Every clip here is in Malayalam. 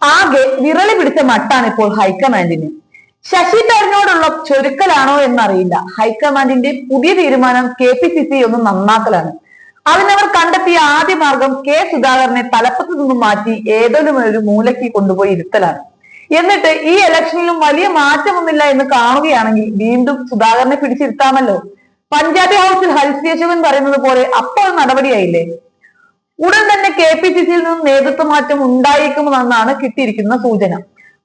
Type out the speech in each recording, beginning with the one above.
ആകെ വിരളി പിടിച്ച മട്ടാണ് ഇപ്പോൾ ഹൈക്കമാൻഡിന്. ശശി തരൂരിനോടുള്ള ചൊരുക്കലാണോ എന്നറിയില്ല. ഹൈക്കമാൻഡിന്റെ പുതിയ തീരുമാനം കെ പി സി സി ഒന്ന് നന്നാക്കലാണ്. അതിനവർ കണ്ടെത്തിയ ആദ്യ മാർഗം കെ സുധാകരനെ തലപ്പത്ത് നിന്നും മാറ്റി ഏതെങ്കിലും ഒരു മൂലയ്ക്ക് കൊണ്ടുപോയി ഇരുത്തലാണ്. എന്നിട്ട് ഈ ഇലക്ഷനിലും വലിയ മാറ്റമൊന്നുമില്ല എന്ന് കാണുകയാണെങ്കിൽ വീണ്ടും സുധാകരനെ പിടിച്ചിരുത്താമല്ലോ. പഞ്ചാബി ഹൗസിൽ ഹരിശേഷവൻ പറയുന്നത് പോലെ അപ്പോൾ നടപടിയായില്ലേ? ഉടൻ തന്നെ കെ പി സി സിയിൽ നിന്ന് നേതൃത്വ മാറ്റം ഉണ്ടായേക്കുമെന്നാണ് കിട്ടിയിരിക്കുന്ന സൂചന.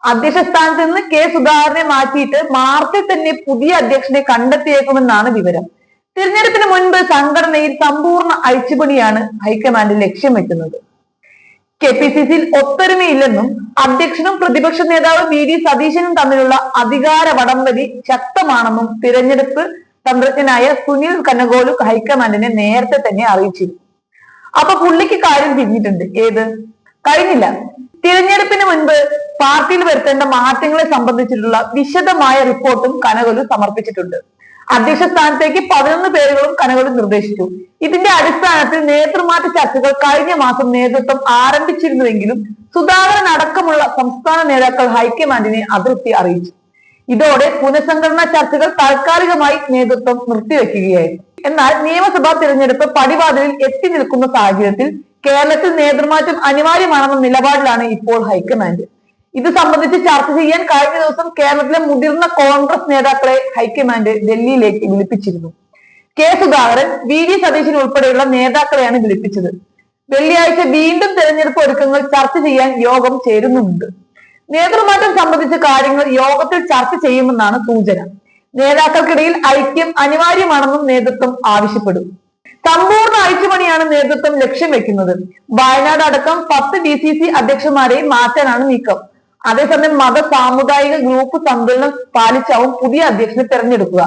അധ്യക്ഷ സ്ഥാനത്ത് നിന്ന് കെ സുധാകരനെ മാറ്റിയിട്ട് മാർച്ചിൽ തന്നെ പുതിയ അധ്യക്ഷനെ കണ്ടെത്തിയേക്കുമെന്നാണ് വിവരം. തിരഞ്ഞെടുപ്പിന് മുൻപ് സംഘടനയിൽ സമ്പൂർണ അഴിച്ചുപണിയാണ് ഹൈക്കമാൻഡ് ലക്ഷ്യം വെക്കുന്നത്. കെ പി സി സിയിൽ ഒത്തൊരുമയില്ലെന്നും അധ്യക്ഷനും പ്രതിപക്ഷ നേതാവ് വി ഡി സതീശനും തമ്മിലുള്ള അധികാര വടംവലി ശക്തമാണെന്നും തിരഞ്ഞെടുപ്പ് തന്ത്രജ്ഞനായ സുനിൽ കനകോലു ഹൈക്കമാൻഡിനെ നേരത്തെ തന്നെ അറിയിച്ചിരുന്നു. അപ്പൊ പുള്ളിക്ക് കാര്യം തിരിഞ്ഞിട്ടുണ്ട്. ഏത്? കഴിഞ്ഞില്ല. തിരഞ്ഞെടുപ്പിന് മുൻപ് പാർട്ടിയിൽ വരുത്തേണ്ട മാറ്റങ്ങളെ സംബന്ധിച്ചിട്ടുള്ള വിശദമായ റിപ്പോർട്ടും കനകലു സമർപ്പിച്ചിട്ടുണ്ട്. അധ്യക്ഷ സ്ഥാനത്തേക്ക് പതിനൊന്ന് പേരുകളും കനകലു നിർദ്ദേശിച്ചു. ഇതിന്റെ അടിസ്ഥാനത്തിൽ നേതൃമാറ്റ ചർച്ചകൾ കഴിഞ്ഞ മാസം നേതൃത്വം ആരംഭിച്ചിരുന്നുവെങ്കിലും സുധാകരൻ അടക്കമുള്ള സംസ്ഥാന നേതാക്കൾ ഹൈക്കമാൻഡിനെ അതൃപ്തി അറിയിച്ചു. ഇതോടെ പുനഃസംഘടനാ ചർച്ചകൾ താൽക്കാലികമായി നേതൃത്വം നിർത്തിവെക്കുകയായിരുന്നു. എന്നാൽ നിയമസഭാ തിരഞ്ഞെടുപ്പ് പടിവാതിലിൽ എത്തി നിൽക്കുന്ന സാഹചര്യത്തിൽ കേരളത്തിൽ നേതൃമാറ്റം അനിവാര്യമാണെന്ന നിലപാടിലാണ് ഇപ്പോൾ ഹൈക്കമാൻഡ്. ഇത് സംബന്ധിച്ച് ചർച്ച ചെയ്യാൻ കഴിഞ്ഞ ദിവസം കേരളത്തിലെ മുതിർന്ന കോൺഗ്രസ് നേതാക്കളെ ഹൈക്കമാൻഡ് ഡൽഹിയിലേക്ക് വിളിപ്പിച്ചിരുന്നു. K Sudhakaran V D Satheesan ഉൾപ്പെടെയുള്ള നേതാക്കളെയാണ് വിളിപ്പിച്ചത്. വെള്ളിയാഴ്ച വീണ്ടും തെരഞ്ഞെടുപ്പ് ഒരുക്കങ്ങൾ ചർച്ച ചെയ്യാൻ യോഗം ചേരുന്നുണ്ട് നേതൃമാറ്റം സംബന്ധിച്ച കാര്യങ്ങൾ യോഗത്തിൽ ചർച്ച ചെയ്യുമെന്നാണ് സൂചന. നേതാക്കൾക്കിടയിൽ ഐക്യം അനിവാര്യമാണെന്നും നേതൃത്വം ആവശ്യപ്പെടും. സമ്പൂർണ അഴിച്ചുപണിയാണ് നേതൃത്വം ലക്ഷ്യം വെക്കുന്നത്. വയനാട് അടക്കം പത്ത് ഡി സി സി അധ്യക്ഷന്മാരെ മാറ്റാനാണ് നീക്കം. അതേസമയം മത സാമുദായിക ഗ്രൂപ്പ് സന്തുലനം പാലിച്ചാവും പുതിയ അധ്യക്ഷനെ തെരഞ്ഞെടുക്കുക.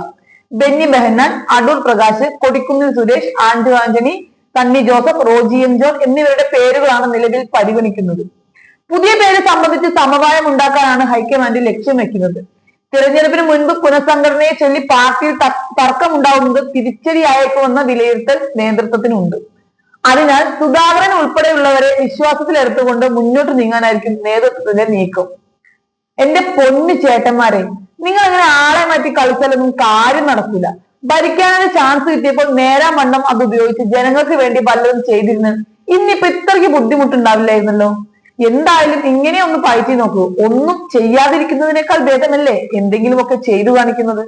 ബെന്നി ബെഹന്നാൻ അടൂർ പ്രകാശ് കൊടിക്കുന്നിൽ സുരേഷ് ആന്റു ആന്റണി സണ്ണി ജോസഫ് റോജി എം ജോൺ എന്നിവരുടെ പേരുകളാണ് നിലവിൽ പരിഗണിക്കുന്നത്. പുതിയ പേര് സംബന്ധിച്ച് സമവായം ഉണ്ടാക്കാനാണ് ഹൈക്കമാൻഡ് ലക്ഷ്യം വെക്കുന്നത്. തിരഞ്ഞെടുപ്പിന് മുൻപ് പുനഃസംഘടനയെ ചൊല്ലി പാർട്ടിയിൽ തർക്കമുണ്ടാവുന്നത് തിരിച്ചടിയായേക്കുമെന്ന വിലയിരുത്തൽ നേതൃത്വത്തിനുണ്ട്. അതിനാൽ സുധാകരൻ ഉൾപ്പെടെയുള്ളവരെ വിശ്വാസത്തിലെടുത്തുകൊണ്ട് മുന്നോട്ട് നീങ്ങാനായിരിക്കും നേതൃത്വത്തിന്റെ നീക്കം. എന്റെ പൊന്നു ചേട്ടന്മാരെ നിങ്ങൾ അങ്ങനെ ആളെ മാറ്റി കളിച്ചാലൊന്നും കാര്യം നടക്കില്ല ഭരിക്കാനൊരു ചാൻസ് കിട്ടിയപ്പോൾ നേരാം വണ്ണം അത് ഉപയോഗിച്ച് ജനങ്ങൾക്ക് വേണ്ടി പലതും ചെയ്തിരുന്നു ഇന്നിപ്പോ ഇത്രയ്ക്ക് ബുദ്ധിമുട്ടുണ്ടാവില്ലായിരുന്നല്ലോ. എന്തായാലും ഇങ്ങനെ ഒന്ന് പയറ്റി നോക്കൂ. ഒന്നും ചെയ്യാതിരിക്കുന്നതിനേക്കാൾ ഭേദമല്ലേ എന്തെങ്കിലുമൊക്കെ ചെയ്തു കാണിക്കുന്നത്?